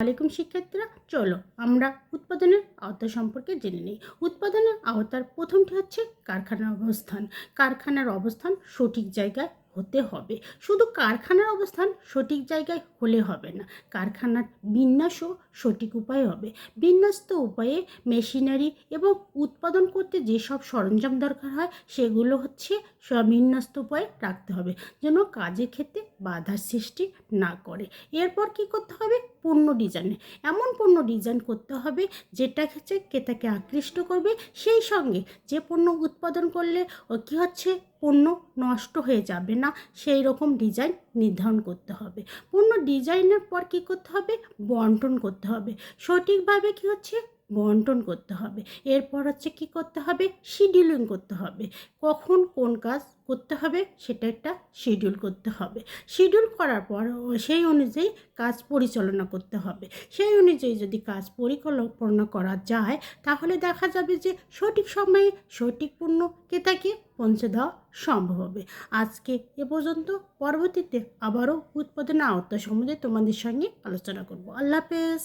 আলাইকুম শিক্ষার্থীরা, চলো আমরা উৎপাদনের আওতা সম্পর্কে জেনে নিই। উৎপাদনের আওতার প্রথমটি হচ্ছে কারখানার অবস্থান। কারখানার অবস্থান সঠিক জায়গায় হতে হবে। শুধু কারখানার অবস্থান সঠিক জায়গায় হলে হবে না, কারখানার বিন্যাসও সঠিক উপায়ে হবে। বিন্যস্ত উপায়ে মেশিনারি এবং উৎপাদন করতে যেসব সরঞ্জাম দরকার হয়, সেগুলো হচ্ছে সব বিন্যস্ত উপায়ে রাখতে হবে। যেন কাজের ক্ষেত্রে বাধার সৃষ্টি না করে। এরপর কি করতে হবে? পূর্ণ ডিজাইনে এমন পূর্ণ ডিজাইন করতে হবে যেটা হচ্ছে ক্রেতাকে আকৃষ্ট করবে সেই সঙ্গে যে পণ্য উৎপাদন করলে ও কী হচ্ছে? পণ্য নষ্ট হয়ে যাবে না, সেই রকম ডিজাইন নির্ধারণ করতে হবে। পণ্য ডিজাইনের পর কী করতে হবে? বন্টন করতে হবে। সঠিকভাবে কী হচ্ছে? বন্টন করতে হবে। এরপর হচ্ছে কি করতে হবে? শিডিউলিং করতে হবে। কখন কোন কাজ করতে হবে সেটা একটা শিডিউল করতে হবে। শিডিউল করার পর সেই অনুযায়ী কাজ পরিচালনা করতে হবে। সেই অনুযায়ী যদি কাজ পরিকল্পনা করা যায়, তাহলে দেখা যাবে যে সঠিক সময়ে সঠিক পণ্য ক্রেতাকে পৌঁছে দেওয়া সম্ভব হবে। আজকে এ পর্যন্ত। পরবর্তীতে আবারও উৎপাদনের আওতা সম্বন্ধে তোমাদের সঙ্গে আলোচনা করব। আল্লাহ হাফেজ।